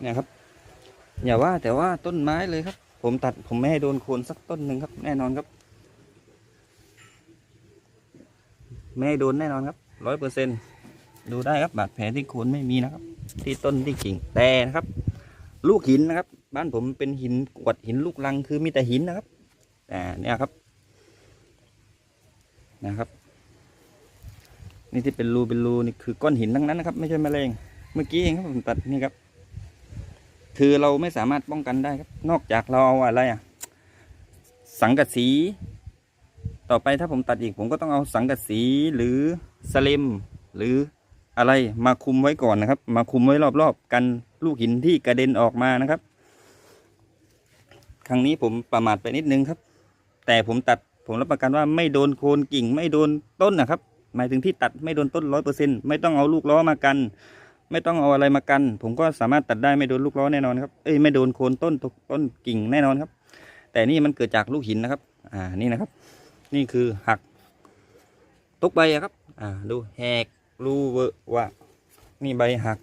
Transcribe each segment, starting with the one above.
เนี่ยครับ อย่าว่าแต่ว่าต้นไม้เลยครับ ผมตัดผมไม่ให้โดนโคนสักต้นหนึ่งครับ แน่นอนครับ ไม่ให้โดนแน่นอนครับร้อยเปอร์เซ็นดูได้ครับบาดแผลที่โคนไม่มีนะครับ ที่ต้นที่กิ่งแต่นะครับ ลูกหินนะครับ บ้านผมเป็นหินกวดหินลูกลังคือมีแต่หินนะครับแต่เนี่ยครับ นะครับนี่ที่เป็นรูเป็นรูนี่คือก้อนหินทั้งนั้นนะครับ ไม่ใช่แมลงเมื่อกี้เองครับผมตัดนี่ครับ คือเราไม่สามารถป้องกันได้ครับ นอกจากเราเอาอะไรอะ สังกะสี ต่อไปถ้าผมตัดอีกผมก็ต้องเอาสังกะสีหรือสลิมหรืออะไรมาคุมไว้ก่อนนะครับ มาคุมไว้รอบๆ กันลูกหินที่กระเด็นออกมานะครับ ครั้งนี้ผมประมาทไปนิดนึงครับ แต่ผมตัดผมรับประกันว่าไม่โดนโคนกิ่งไม่โดนต้นนะครับ หมายถึงที่ตัดไม่โดนต้นร้อยเปอร์เซ็นไม่ต้องเอาลูกล้อมากัน ไม่ต้องเอาอะไรมากัน ผมก็สามารถตัดได้ไม่โดนลูกล้อแน่นอนครับเอ้ยไม่โดนโคนต้นต้นกิ่งแน่นอนครับ แต่นี่มันเกิดจากลูกหินนะครับ อ่านี่นะครับ นี่คือหักตุกใบครับ อ่าดูแหกรูเวอะว่านี่ใบหัก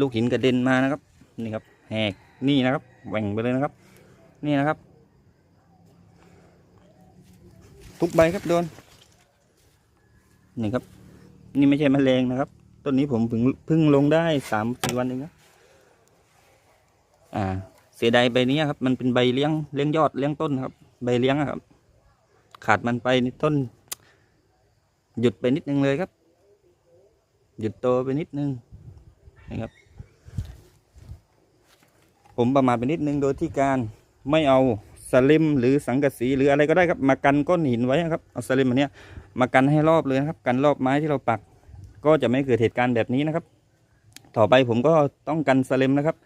ลูกหินกระเด็นมานะครับ นี่ครับ แหกนี่นะครับแหว่งไปเลยนะครับ นี่นะครับ ทุกใบครับโดนนี่ครับ นี่ไม่ใช่แมลงนะครับ ต้นนี้ผมเพิ่งเพิ่งลงได้สามสี่วันเองนะอ่า เสียดายใบนี้ครับ มันเป็นใบเลี้ยงเลี้ยงยอดเลี้ยงต้นครับ ใบเลี้ยงครับ ขาดมันไปนี่ต้น หยุดไปนิดนึงเลยครับ หยุดโตไปนิดนึงนะครับ ผมประมาทไปนิดนึงโดยที่การไม่เอาสลิมหรือสังกะสีหรืออะไรก็ได้ครับ มากันก้อนหินไว้ครับเอาสลิมอันนี้มากันให้รอบเลยครับ กันรอบไม้ที่เราปัก ก็จะไม่เกิดเหตุการณ์แบบนี้นะครับ ต่อไปผมก็ต้องกันสลิมนะครับ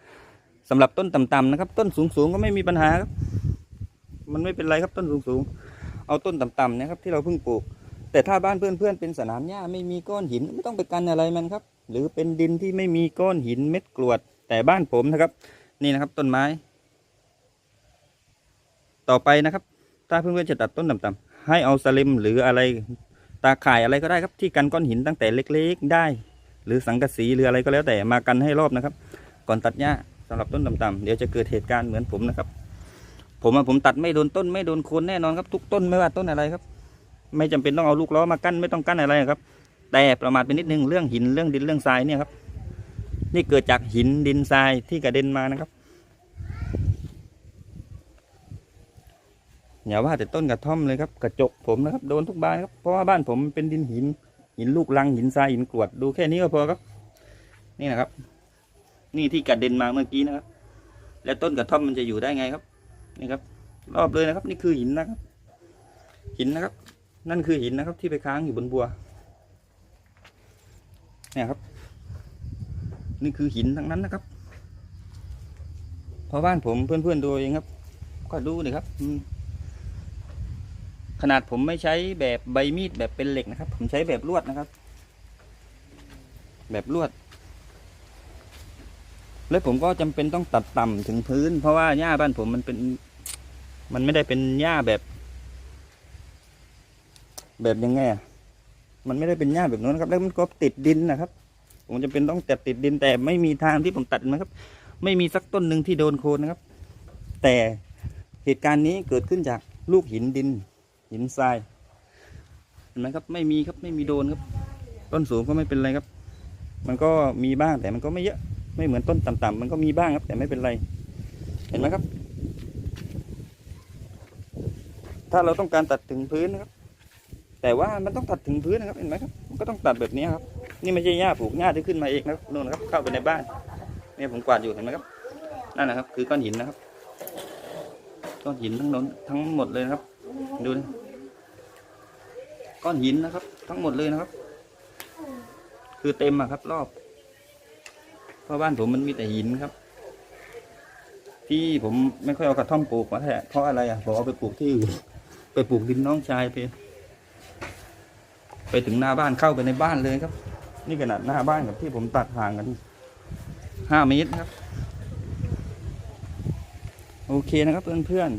สำหรับต้นต่ำๆนะครับ ต้นสูงๆก็ไม่มีปัญหาครับมันไม่เป็นไรครับต้นสูงๆเอาต้นต่ำๆนะครับ ที่เราเพิ่งปลูก แต่ถ้าบ้านเพื่อนๆเป็นสนามหญ้าไม่มีก้อนหินไม่ต้องไปกันอะไรมันครับ หรือเป็นดินที่ไม่มีก้อนหินเม็ดกรวด แต่บ้านผมนะครับ นี่นะครับต้นไม้ ต่อไปนะครับ ถ้าเพื่อนๆจะตัดต้นต่ำๆให้เอาสลิมหรืออะไร ตาข่ายอะไรก็ได้ครับที่กันก้อนหินตั้งแต่เล็กๆ ได้ หรือสังกะสีหรืออะไรก็แล้วแต่มากันให้รอบนะครับ ก่อนตัดหญ้าสำหรับต้นต่ำๆเดี๋ยวจะเกิดเหตุการณ์เหมือนผมนะครับ ผมผมตัดไม่โดนต้นไม่โดนโคนแน่นอนครับ ทุกต้นไม่ว่าต้นอะไรครับ ไม่จำเป็นต้องเอาลูกล้อมากั้นไม่ต้องกั้นอะไรครับ แต่ประมาทไปนิดนึงเรื่องหินเรื่องดินเรื่องทรายเนี่ยครับ นี่เกิดจากหินดินทรายที่กระเด็นมานะครับ อย่าว่าแต่ต้นกระท่อมเลยครับกระจกผมนะครับโดนทุกบานครับเพราะว่าบ้านผมเป็นดินหิน หินลูกลังหินทรายหินกรวดดูแค่นี้ก็พอครับ นี่นะครับ นี่ที่กระเด็นมาเมื่อกี้นะครับ แล้วต้นกระท่อมมันจะอยู่ได้ไงครับ นี่ครับ รอบเลยนะครับ นี่คือหินนะครับ หินนะครับ นั่นคือหินนะครับ ที่ไปค้างอยู่บนบัว เนี่ยครับ นี่คือหินทั้งนั้นนะครับเพราะบ้านผมเพื่อนๆดูเองครับ ก็ดูดิครับอืม ขนาดผมไม่ใช้แบบใบมีดแบบเป็นเหล็กนะครับ ผมใช้แบบลวดนะครับ แบบลวด แล้วผมก็จำเป็นต้องตัดต่ำถึงพื้น เพราะว่าหญ้าบ้านผมมันเป็น มันไม่ได้เป็นหญ้าแบบ แบบยังไงอะมันไม่ได้เป็นหญ้าแบบนั้นนะครับ แล้วมันก็ติดดินนะครับ ผมจะเป็นต้องตัดติดดินแต่ไม่มีทางที่ผมตัดนะครับ ไม่มีสักต้นหนึ่งที่โดนโคนนะครับ แต่เหตุการณ์นี้เกิดขึ้นจากลูกหินดิน หินทรายเห็นไหมครับไม่มีครับไม่มีโดนครับ ต้นสูงก็ไม่เป็นไรครับ มันก็มีบ้างแต่มันก็ไม่เยอะ ไม่เหมือนต้นต่ำๆมันก็มีบ้างครับ แต่ไม่เป็นไร เห็นไหมครับ ถ้าเราต้องการตัดถึงพื้นนะครับ แต่ว่ามันต้องตัดถึงพื้นนะครับ เห็นไหมครับมันก็ต้องตัดแบบนี้ครับ นี่ไม่ใช่หญ้าปลูกหญ้าที่ขึ้นมาเองนะครับนู่นนะครับ เข้าไปในบ้านเนี่ยผมกวาดอยู่เห็นไหมครับนั่นนะครับ คือก้อนหินนะครับก้อนหินทั้งนั้นทั้งหมดเลยนะครับ ดูนะ ก้อนหินนะครับ ทั้งหมดเลยนะครับ คือเต็มอะครับ รอบเพราะบ้านผมมันมีแต่หินครับ ที่ผมไม่ค่อยเอากระท่อมปลูกมาแท้เพราะอะไรอะผมเอาไปปลูกที่อื่นไปปลูกดินน้องชายไปไปถึงหน้าบ้านเข้าไปในบ้านเลยครับ นี่ขนาดหน้าบ้านกับที่ผมตัดห่างกันห้าเมตรครับ โอเคนะครับเพื่อน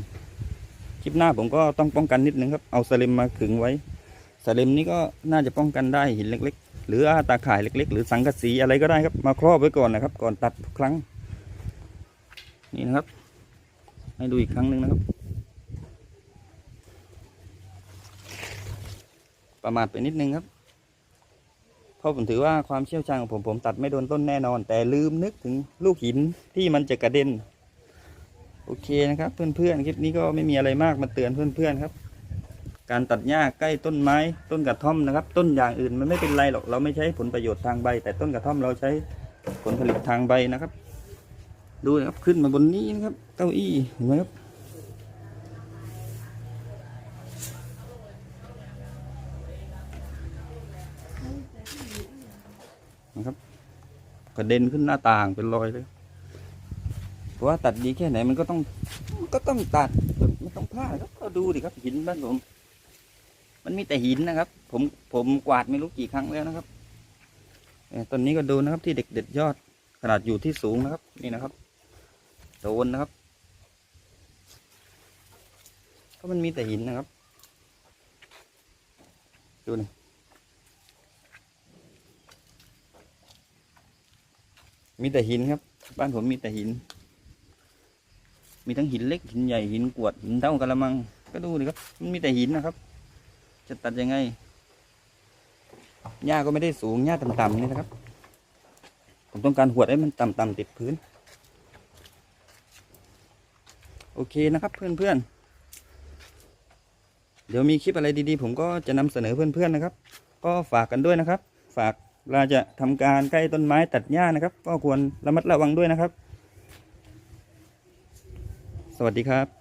ๆคลิปหน้าผมก็ต้องป้องกันนิดนึงครับ เอาสลิมมาขึงไว้ สลิมนี้ก็น่าจะป้องกันได้หินเล็ก ๆ หรือตาข่ายเล็ก ๆ หรือสังกะสีอะไรก็ได้ครับ มาครอบไว้ก่อนนะครับ ก่อนตัดทุกครั้ง นี่นะครับ ให้ดูอีกครั้งหนึ่งนะครับ ประมาทไปนิดนึงครับเพราะผมถือว่าความเชี่ยวชาญของผมผมตัดไม่โดนต้นแน่นอน แต่ลืมนึกถึงลูกหินที่มันจะกระเด็น โอเคนะครับ เพื่อนๆคลิปนี้ก็ไม่มีอะไรมากมาเตือนเพื่อนๆครับ การตัดหญ้าใกล้ต้นไม้ต้นกระท่อมนะครับ ต้นอย่างอื่นมันไม่เป็นไรหรอกเราไม่ใช้ผลประโยชน์ทางใบ แต่ต้นกระท่อมเราใช้ผลผลิตทางใบนะครับ ดูนะครับขึ้นมาบนนี้นะครับ เก้าอี้เห็นไหมครับนะครับกระเด็นขึ้นหน้าต่างเป็นรอยเลยเพราะว่าตัดดีแค่ไหนมันก็ต้องก็ต้องตัดไม่ต้องพลาดครับก็ดูดิครับหินบ้านผม มันมีแต่หินนะครับ ผมผมกวาดไม่รู้กี่ครั้งแล้วนะครับต้นนี้ก็ดูนะครับที่เด็กเด็ดยอดขนาดอยู่ที่สูงนะครับ นี่นะครับโดนนะครับก็มันมีแต่หินนะครับ ดูนี่มีแต่หินครับ บ้านผมมีแต่หิน มีทั้งหินเล็กหินใหญ่หินกวดหินเท่ากระมัง ก็ดูดิครับ มันมีแต่หินนะครับ จะตัดยังไง หญ้าก็ไม่ได้สูง หญ้าต่ำๆนี่นะครับ ผมต้องการหวดให้มันต่ำๆติดพื้น โอเคนะครับเพื่อนๆ เดี๋ยวมีคลิปอะไรดีๆ ผมก็จะนำเสนอเพื่อนๆนะครับ ก็ฝากกันด้วยนะครับ ฝากเราจะทำการใกล้ต้นไม้ตัดหญ้านะครับ ก็ควรระมัดระวังด้วยนะครับ สวัสดีครับ